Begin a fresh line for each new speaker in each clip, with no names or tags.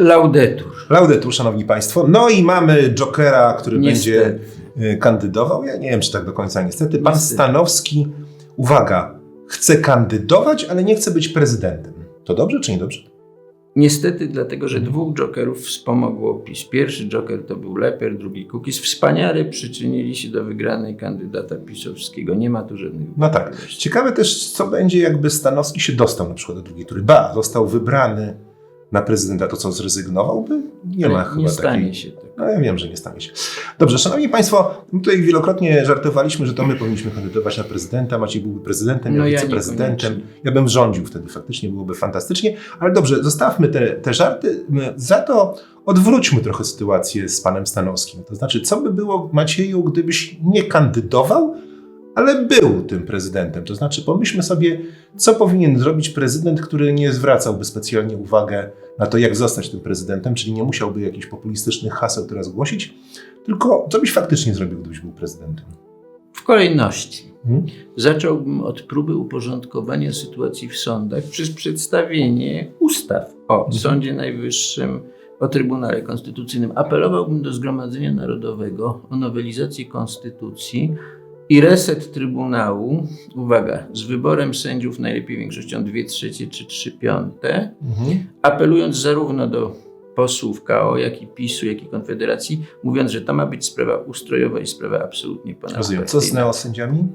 Laudetur.
Laudetur, szanowni państwo. No i mamy Jokera, który
Niestety.
będzie y, kandydował. Ja nie wiem, czy tak do końca niestety. Pan
Niestety.
Stanowski, uwaga, chce kandydować, ale nie chce być prezydentem. To dobrze czy niedobrze?
Niestety, dlatego że dwóch jokerów wspomogło PiS. Pierwszy joker to był Leper, drugi Kukiz. Wspaniale przyczynili się do wygranej kandydata pisowskiego. Nie ma tu żadnych
No tak. Ciekawe też, co będzie, jakby Stanowski się dostał na przykład do drugiej tury. Ba, został wybrany na prezydenta, to co zrezygnowałby? Nie ma chyba
nie stanie
takiej...
się tak.
No ja wiem, że nie stanie się. Dobrze, szanowni państwo, my tutaj wielokrotnie żartowaliśmy, że to my powinniśmy kandydować na prezydenta. Maciej byłby prezydentem, ja
No ja
wiceprezydentem. Ja bym rządził wtedy, faktycznie byłoby fantastycznie. Ale dobrze, zostawmy te, te żarty. Za to odwróćmy trochę sytuację z panem Stanowskim. To znaczy, co by było, Macieju, gdybyś nie kandydował, ale był tym prezydentem. To znaczy, pomyślmy sobie, co powinien zrobić prezydent, który nie zwracałby specjalnie uwagę na to, jak zostać tym prezydentem, czyli nie musiałby jakichś populistycznych haseł teraz głosić, tylko co byś faktycznie zrobił, gdybyś był prezydentem.
W kolejności.
Hmm?
Zacząłbym od próby uporządkowania sytuacji w sądach przez przedstawienie ustaw o
Mhm.
Sądzie Najwyższym, o Trybunale Konstytucyjnym. Apelowałbym do Zgromadzenia Narodowego o nowelizację Konstytucji i reset Trybunału, uwaga, z wyborem sędziów najlepiej większością 2 trzecie czy 3 piąte, apelując zarówno do posłów KO, jak i PiSu, jak i Konfederacji, mówiąc, że to ma być sprawa ustrojowa i sprawa absolutnie
Rozumiem. Co z
ponadpartyjna.
neosędziami?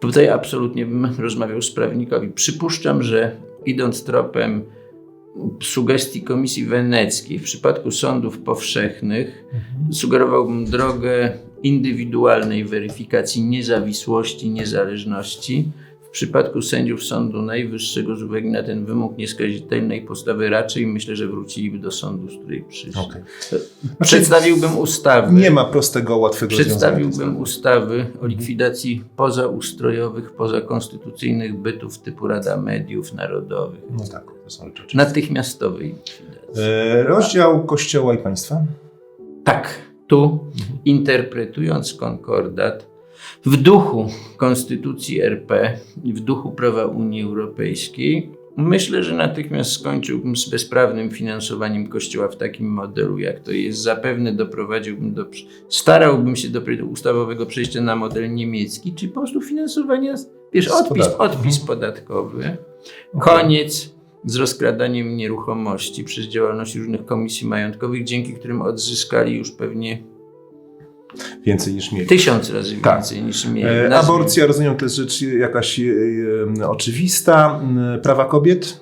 Tutaj absolutnie bym rozmawiał z prawnikowi. Przypuszczam, że idąc tropem sugestii Komisji Weneckiej w przypadku sądów powszechnych, sugerowałbym drogę indywidualnej weryfikacji niezawisłości, niezależności. W przypadku sędziów Sądu Najwyższego, z uwagi na ten wymóg nieskazitelnej postawy, raczej myślę, że wróciliby do sądu, z której przyszli.
Okej.
Przedstawiłbym ustawy.
Nie ma prostego, łatwego.
Przedstawiłbym ustawy o likwidacji pozaustrojowych, pozakonstytucyjnych bytów typu Rada Mediów Narodowych.
No tak, to są rzeczy.
Natychmiastowej likwidacji.
E, rozdział Kościoła i państwa.
Tak, tu interpretując konkordat w duchu Konstytucji RP, w duchu prawa Unii Europejskiej, myślę, że natychmiast skończyłbym z bezprawnym finansowaniem Kościoła w takim modelu, jak to jest. Zapewne doprowadziłbym do, starałbym się do ustawowego przejścia na model niemiecki, czyli po prostu finansowania, wiesz, odpis, odpis podatkowy. Koniec z rozkradaniem nieruchomości przez działalność różnych komisji majątkowych, dzięki którym odzyskali już pewnie
Więcej niż mieli.
tysiąc razy
Tak.
więcej niż mieli.
E, aborcja, rozumiem, to jest rzecz jakaś e, e, oczywista. E, prawa kobiet?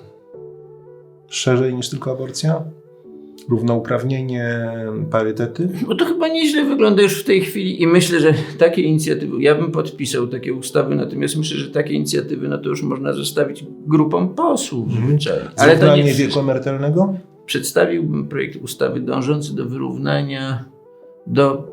Szerzej niż tylko aborcja? Równouprawnienie, parytety?
Bo to chyba nieźle wygląda już w tej chwili i myślę, że takie inicjatywy, ja bym podpisał takie ustawy, natomiast myślę, że takie inicjatywy, no to już można zostawić grupom posłów zwyczajnie. Ale to nie
wieku emerytalnego?
przedstawiłbym projekt ustawy dążący do wyrównania, do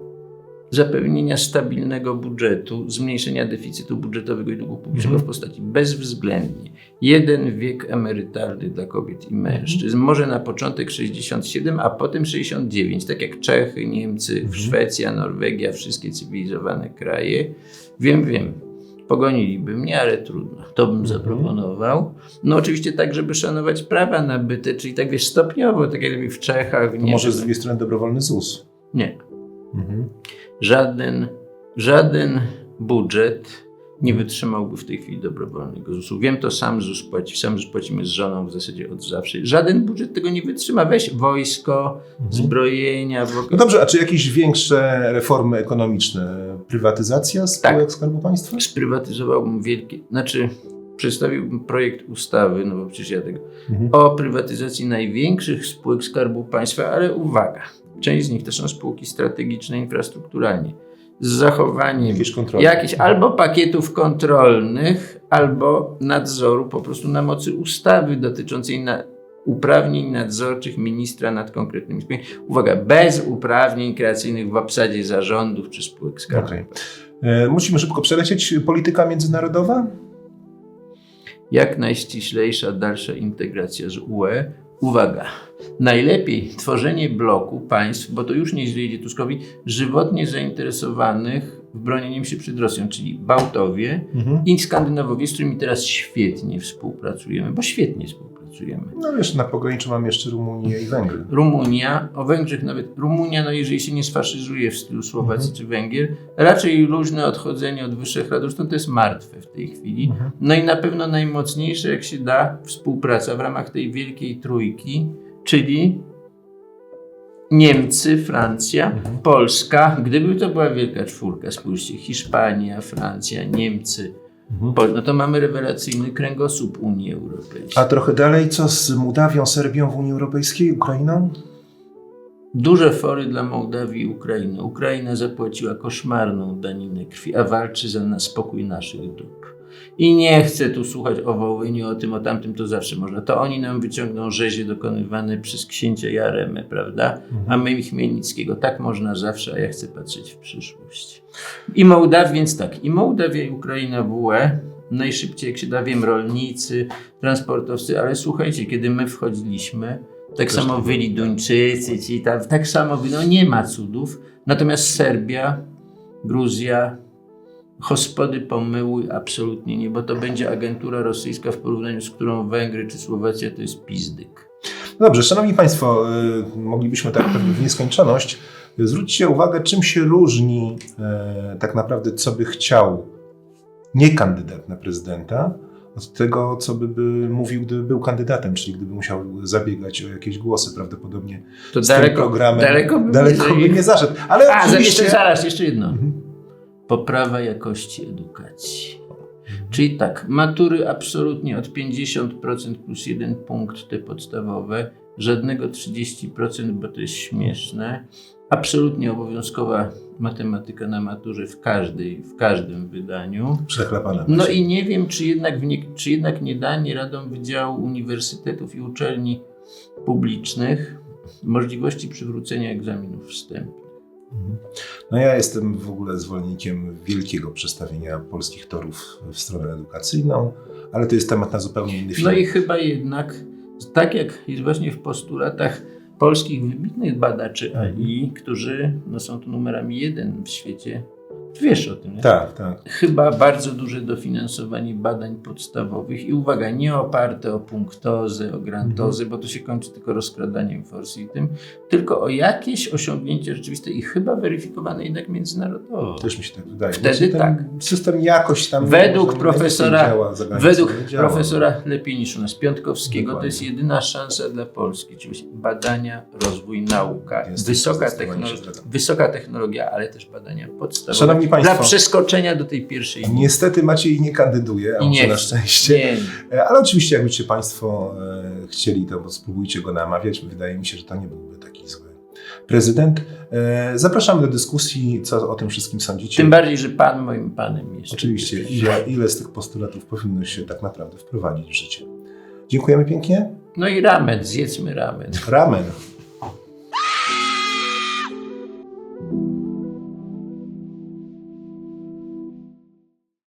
zapewnienia stabilnego budżetu, zmniejszenia deficytu budżetowego i długu publicznego
Mhm.
w postaci bezwzględnie jeden wiek emerytalny dla kobiet i mężczyzn. Może na początek 67, a potem 69, tak jak Czechy, Niemcy,
Mhm.
Szwecja, Norwegia, wszystkie cywilizowane kraje. Wiem, wiem. Pogoniliby mnie, ale trudno. To bym
Mhm.
zaproponował. No oczywiście tak, żeby szanować prawa nabyte, czyli tak wiesz, stopniowo, tak jak w Czechach. Nie
może z drugiej strony dobrowolny ZUS.
Nie.
Mhm.
Żaden, żaden budżet nie wytrzymałby w tej chwili dobrowolnego ZUS-u. Wiem, to sam ZUS płaci, sam ZUS płacimy z żoną w zasadzie od zawsze. Żaden budżet tego nie wytrzyma. Weź wojsko, zbrojenia. W...
No dobrze, a czy jakieś większe reformy ekonomiczne? Prywatyzacja spółek
Tak.
Skarbu Państwa?
Sprywatyzowałbym wielkie, znaczy przedstawiłbym projekt ustawy, no bo przecież ja tego,
Mhm.
o prywatyzacji największych spółek Skarbu Państwa, ale uwaga, część z nich to są spółki strategiczne infrastrukturalnie. Z zachowaniem jakichś albo pakietów kontrolnych, albo nadzoru po prostu na mocy ustawy dotyczącej na, uprawnień nadzorczych ministra nad konkretnymi spółkami. Uwaga, bez uprawnień kreacyjnych w obsadzie zarządów czy spółek Skarbu
Okej. E, Musimy szybko przelecieć. Polityka międzynarodowa?
jak najściślejsza dalsza integracja z UE. Uwaga, najlepiej tworzenie bloku państw, bo to już nieźle idzie Tuskowi, żywotnie zainteresowanych w bronieniem się przed Rosją, czyli Bałtowie
Mhm.
i Skandynawowie, z którymi teraz świetnie współpracujemy, bo świetnie współpracujemy. Pracujemy.
No wiesz, na pograniczu mam jeszcze Rumunię i Węgry.
Rumunia, o Węgrzech nawet, Rumunia, no jeżeli się nie sfaszyzuje w stylu Słowacji
Mhm.
czy Węgier, raczej luźne odchodzenie od Wyszehradu, zresztą to jest martwe w tej chwili.
Mhm.
No i na pewno najmocniejsze, jak się da, współpraca w ramach tej wielkiej trójki, czyli Niemcy, Francja,
Mhm.
Polska. Gdyby to była wielka czwórka, spójrzcie, Hiszpania, Francja, Niemcy,
Mhm.
No to mamy rewelacyjny kręgosłup Unii Europejskiej.
A trochę dalej, co z Mołdawią, Serbią w Unii Europejskiej, Ukrainą?
Duże fory dla Mołdawii i Ukrainy. Ukraina zapłaciła koszmarną daninę krwi, a walczy za na spokój naszych dóbr. I nie chcę tu słuchać o Wołyniu, o tym, o tamtym, to zawsze można. To oni nam wyciągną rzezie dokonywane przez księcia Jaremę, prawda? A my Chmielnickiego. Tak można zawsze, a ja chcę patrzeć w przyszłość. I Mołdawia, więc tak, i Mołdawia i Ukraina w UE, najszybciej jak się da, wiem, rolnicy, transportowcy, ale słuchajcie, kiedy my wchodziliśmy, tak
Też
samo
tak było, tak.
Duńczycy, ci tam, tak samo, no nie ma cudów. Natomiast Serbia, Gruzja, hospody pomyły absolutnie nie, bo to będzie agentura rosyjska w porównaniu z którą Węgry czy Słowacja to jest pizdyk.
Dobrze, Szanowni Państwo, y, moglibyśmy tak pewnie w nieskończoność. Zwróćcie uwagę, czym się różni e, tak naprawdę, co by chciał nie kandydat na prezydenta, od tego, co by, by mówił, gdyby był kandydatem, czyli gdyby musiał zabiegać o jakieś głosy prawdopodobnie
To
z tym
daleko,
programem.
daleko by
daleko by nie zaszedł. Ale
A,
oczywiście...
jeszcze, zaraz, jeszcze jedno. Poprawa jakości edukacji. Czyli tak, matury absolutnie od 50% plus jeden punkt te podstawowe, żadnego 30%, bo to jest śmieszne. Absolutnie obowiązkowa matematyka na maturze w, każdej, w każdym wydaniu.
Przechlapana.
No i nie wiem, czy jednak, w nie, czy jednak nie danie Radom Wydziału Uniwersytetów i Uczelni Publicznych możliwości przywrócenia egzaminów wstępnych.
Mhm. No ja jestem w ogóle zwolennikiem wielkiego przestawienia polskich torów w stronę edukacyjną, ale to jest temat na zupełnie inny film.
No i chyba jednak, tak jak jest właśnie w postulatach polskich wybitnych badaczy AI, którzy no, są tu numerami jeden w świecie, wiesz o tym, nie?
Tak, tak.
Chyba bardzo duże dofinansowanie badań podstawowych i uwaga, nie oparte o punktozę, o grantozę, bo to się kończy tylko rozkradaniem forsy i tym, tylko o jakieś osiągnięcie rzeczywiste i chyba weryfikowane jednak międzynarodowo.
Też mi się tak wydaje.
Wtedy tak.
System jakoś tam...
Według
może
profesora-
działa,
Według profesora lepiej niż u nas Piątkowskiego,
Dokładnie.
to jest jedyna szansa dla Polski, czyli badania, rozwój, nauka,
Jest,
wysoka, technolo- wysoka technologia, ale też badania podstawowe.
Szanowni Państwo.
Dla przeskoczenia do tej pierwszej.
Niestety Maciej nie kandyduje, a
I nie
na szczęście.
Nie,
E, Ale oczywiście jakbyście Państwo e, chcieli, to spróbujcie go namawiać. Wydaje mi się, że to nie byłby taki zły prezydent. E, zapraszamy do dyskusji, co o tym wszystkim sądzicie.
tym bardziej, że pan moim panem jest.
Oczywiście, ile, ile z tych postulatów powinno się tak naprawdę wprowadzić w życie. Dziękujemy pięknie.
No i ramen, zjedzmy ramen.
Ramen.